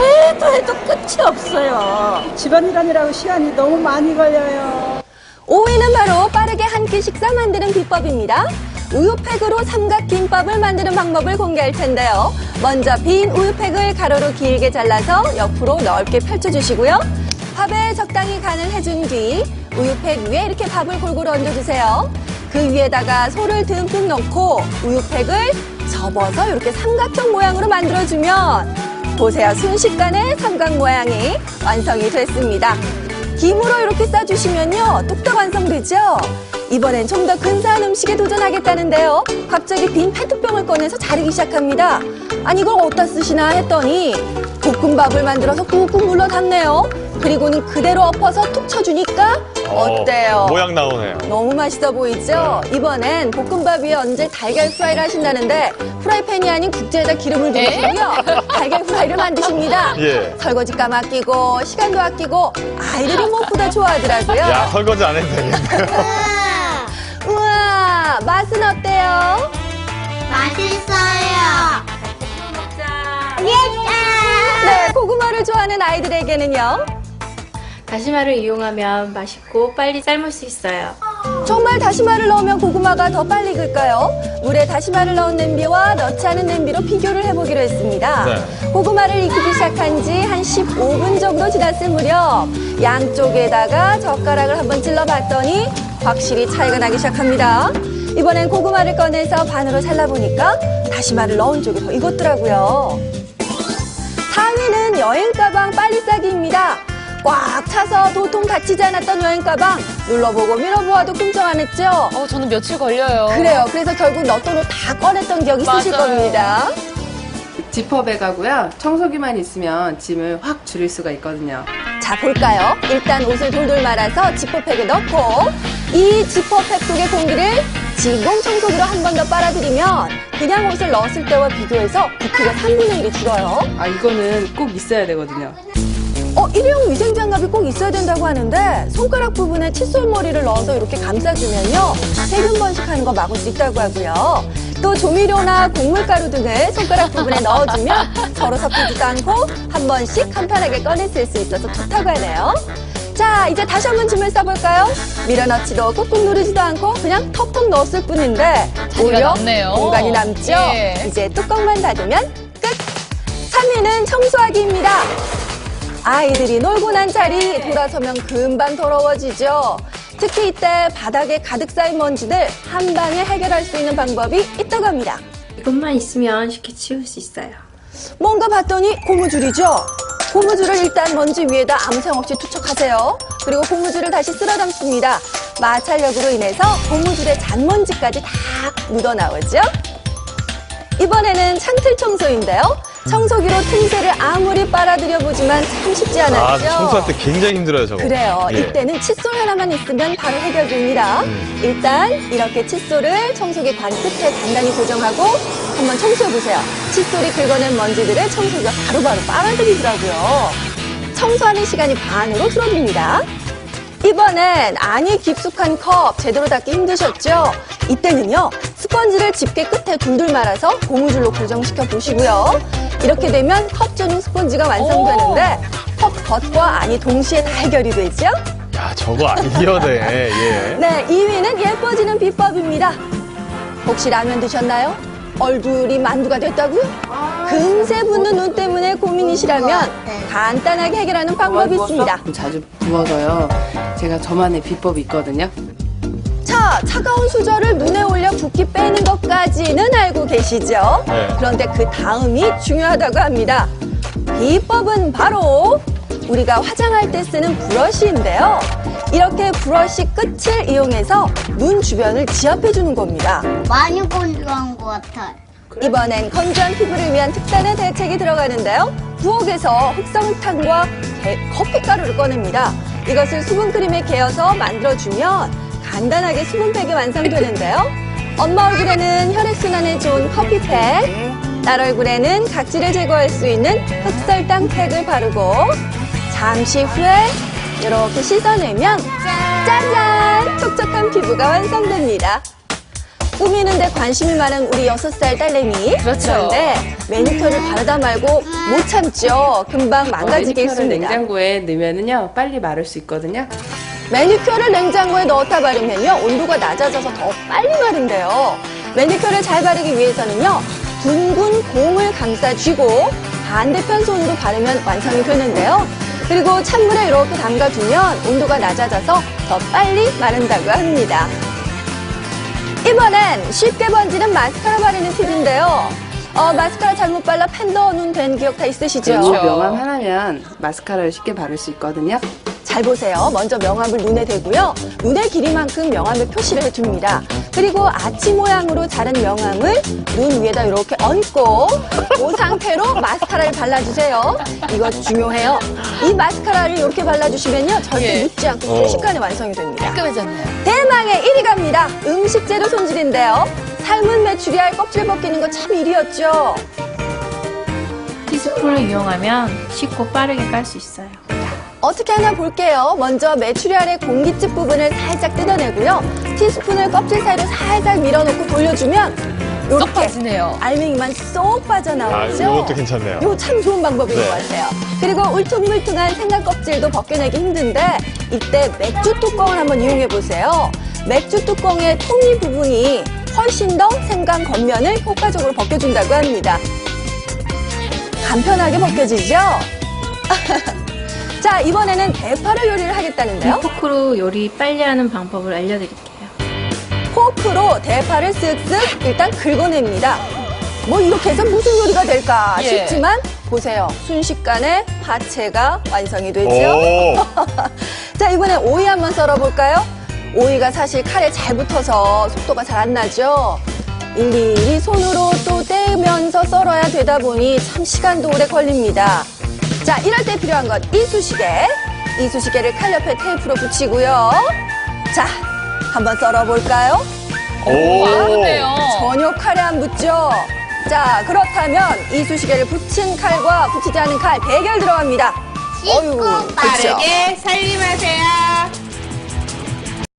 해도 해도 끝이 없어요. 집안일하느라고 시간이 너무 많이 걸려요. 오이는 바로 빠르게 한 끼 식사 만드는 비법입니다. 우유팩으로 삼각김밥을 만드는 방법을 공개할 텐데요. 먼저 빈 우유팩을 가로로 길게 잘라서 옆으로 넓게 펼쳐주시고요. 밥에 적당히 간을 해준 뒤 우유팩 위에 이렇게 밥을 골고루 얹어주세요. 그 위에다가 소를 듬뿍 넣고 우유팩을 접어서 이렇게 삼각형 모양으로 만들어주면 보세요. 순식간에 삼각 모양이 완성이 됐습니다. 김으로 이렇게 싸주시면요. 뚝딱 완성되죠? 이번엔 좀 더 근사한 음식에 도전하겠다는데요. 갑자기 빈 페트병을 꺼내서 자르기 시작합니다. 아니 이걸 어디다 쓰시나 했더니 볶음밥을 만들어서 꾹꾹 눌러 담네요. 그리고는 그대로 엎어서 툭 쳐주니까 어때요? 어, 모양 나오네요. 너무 맛있어 보이죠? 이번엔 볶음밥 위에 얹을 달걀 프라이를 하신다는데 프라이팬이 아닌 국자에다 기름을 두시고요. 달걀 프라이를 만드십니다. 예. 설거지감 아끼고 시간도 아끼고 아이들이 무엇보다 좋아하더라고요. 야, 설거지 안 해도 되겠네. 우와 맛은 어때요? 맛있어요. 네 고구마를 좋아하는 아이들에게는요. 다시마를 이용하면 맛있고 빨리 삶을 수 있어요. 정말 다시마를 넣으면 고구마가 더 빨리 익을까요? 물에 다시마를 넣은 냄비와 넣지 않은 냄비로 비교를 해보기로 했습니다. 네. 고구마를 익히기 시작한 지 한 15분 정도 지났을 무렵 양쪽에다가 젓가락을 한번 찔러봤더니 확실히 차이가 나기 시작합니다. 이번엔 고구마를 꺼내서 반으로 잘라보니까 다시마를 넣은 쪽이 더 익었더라고요. 4위는 여행 가방 빨리 싸기입니다. 꽉 차서 도통 다치지 않았던 여행 가방 눌러보고 밀어보아도 꿈쩍 안 했죠? 어, 저는 며칠 걸려요. 그래요. 그래서 결국 넣던 옷 다 꺼냈던 기억이 있으실 맞아요. 겁니다. 지퍼백하고요. 청소기만 있으면 짐을 확 줄일 수가 있거든요. 자, 볼까요? 일단 옷을 돌돌 말아서 지퍼백에 넣고 이 지퍼백 속의 공기를 진공 청소기로 한 번 더 빨아들이면 그냥 옷을 넣었을 때와 비교해서 부피가 3분의 1이 줄어요. 아 이거는 꼭 있어야 되거든요. 어, 일회용 위생 장갑이 꼭 있어야 된다고 하는데 손가락 부분에 칫솔머리를 넣어서 이렇게 감싸주면요 세균 번식하는 거 막을 수 있다고 하고요. 또 조미료나 곡물가루 등을 손가락 부분에 넣어주면 서로 섞이지도 않고 한 번씩 간편하게 꺼내 쓸 수 있어서 좋다고 하네요. 자, 이제 다시 한번 짐을 싸볼까요? 밀어넣지도 꾹꾹 누르지도 않고 그냥 턱턱 넣었을 뿐인데 오히려 남네요. 공간이 남죠? 예. 이제 뚜껑만 닫으면 끝! 3위는 청소하기입니다. 아이들이 놀고 난 자리 돌아서면 금방 더러워지죠. 특히 이때 바닥에 가득 쌓인 먼지들 한 방에 해결할 수 있는 방법이 있다고 합니다. 이것만 있으면 쉽게 치울 수 있어요. 뭔가 봤더니 고무줄이죠. 고무줄을 일단 먼지 위에다 생각 없이 투척하세요. 그리고 고무줄을 다시 쓸어 담습니다. 마찰력으로 인해서 고무줄의 잔먼지까지 다 묻어나오죠. 이번에는 창틀 청소인데요. 청소기로 틈새를 아무리 빨아들여 보지만 참 쉽지 아, 않았죠. 청소할 때 굉장히 힘들어요, 저거. 그래요. 예. 이때는 칫솔 하나만 있으면 바로 해결됩니다. 음. 일단 이렇게 칫솔을 청소기 관 끝에 단단히 고정하고 한번 청소해 보세요. 칫솔이 긁어낸 먼지들을 청소기가 바로바로 빨아들이더라고요. 청소하는 시간이 반으로 줄어듭니다. 이번엔 안이 깊숙한 컵 제대로 닦기 힘드셨죠? 이때는요 스펀지를 집게 끝에 둘둘 말아서 고무줄로 고정시켜 보시고요. 이렇게 되면 컵 전용 스펀지가 완성되는데 컵 겉과 안이 동시에 다 해결이 되죠? 야, 저거 아이디어네, 예. 네, 2위는 예뻐지는 비법입니다. 혹시 라면 드셨나요? 얼굴이 만두가 됐다고요? 금세 붓는 눈 때문에 고민이시라면 간단하게 해결하는 방법이 있습니다. 자주 부어서요. 제가 저만의 비법이 있거든요. 자, 차가운 수저를 눈에 올려 붓기 빼는 것까지는 알고 계시죠? 네. 그런데 그 다음이 중요하다고 합니다. 비법은 바로 우리가 화장할 때 쓰는 브러쉬인데요. 이렇게 브러쉬 끝을 이용해서 눈 주변을 지압해 주는 겁니다. 많이 건조한 것 같아요. 이번엔 건조한 피부를 위한 특단의 대책이 들어가는데요. 부엌에서 흑성탕과 게- 커피가루를 꺼냅니다. 이것을 수분크림에 개어서 만들어주면 간단하게 수분팩이 완성되는데요. 엄마 얼굴에는 혈액순환에 좋은 커피팩, 딸 얼굴에는 각질을 제거할 수 있는 흑설탕 팩을 바르고 잠시 후에 이렇게 씻어내면 짜잔! 촉촉한 피부가 완성됩니다. 꾸미는데 관심이 많은 우리 여섯 살 딸내미. 그렇죠. 그런데 매니큐어를 바르다 말고 못 참죠. 금방 망가지게 매니큐어를 있습니다. 냉장고에 넣으면은요 빨리 마를 수 있거든요. 매니큐어를 냉장고에 넣었다 바르면요 온도가 낮아져서 더 빨리 마른대요. 매니큐어를 잘 바르기 위해서는요 둥근 공을 감싸쥐고 반대편 손으로 바르면 완성이 되는데요. 그리고 찬물에 이렇게 담가두면 온도가 낮아져서 더 빨리 마른다고 합니다. 이번엔 쉽게 번지는 마스카라 바르는 팁인데요. 어, 마스카라 잘못 발라 팬더 눈 된 기억 다 있으시죠? 그리고 명암 하나면 마스카라를 쉽게 바를 수 있거든요. 잘 보세요. 먼저 명암을 눈에 대고요. 눈의 길이만큼 명암을 표시를 해줍니다. 그리고 아치 모양으로 자른 명암을 눈 위에다 이렇게 얹고 그 상태로 마스카라를 발라주세요. 이거 중요해요. 이 마스카라를 이렇게 발라주시면요. 절대 예. 묻지 않고 어. 순식간에 완성이 됩니다. 깔끔해졌네요. 대망의 1위 갑니다. 음식 재료 손질인데요. 삶은 메추리알 껍질 벗기는 거 참 일이었죠. 티스푼을 이용하면 쉽고 빠르게 깔 수 있어요. 어떻게 하나 볼게요. 먼저 메추리알의 공깃집 부분을 살짝 뜯어내고요. 티스푼을 껍질 사이로 살살 밀어놓고 돌려주면 이렇게 빠지네요. 알맹이만 쏙 아, 빠져나오죠. 이것도 괜찮네요. 이거 참 좋은 방법인 네. 것 같아요. 그리고 울퉁불퉁한 생강 껍질도 벗겨내기 힘든데 이때 맥주 뚜껑을 한번 이용해 보세요. 맥주 뚜껑의 통이 부분이 훨씬 더 생강 겉면을 효과적으로 벗겨준다고 합니다. 간편하게 벗겨지죠? 자, 이번에는 대파를 요리를 하겠다는데요. 포크로 요리 빨리 하는 방법을 알려드릴게요. 포크로 대파를 쓱쓱 일단 긁어냅니다. 뭐 이렇게 해서 무슨 요리가 될까 예. 싶지만 보세요. 순식간에 파채가 완성이 되죠. 오, 자, 이번에 오이 한번 썰어볼까요? 오이가 사실 칼에 잘 붙어서 속도가 잘 안 나죠. 일일이 손으로 또 떼면서 썰어야 되다 보니 참 시간도 오래 걸립니다. 자, 이럴 때 필요한 건 이쑤시개. 이쑤시개를 칼 옆에 테이프로 붙이고요. 자, 한번 썰어볼까요? 오. 전혀 칼에 안 붙죠? 자, 그렇다면 이쑤시개를 붙인 칼과 붙이지 않은 칼 대결 들어갑니다. 어휴, 그쵸? 살림하세요.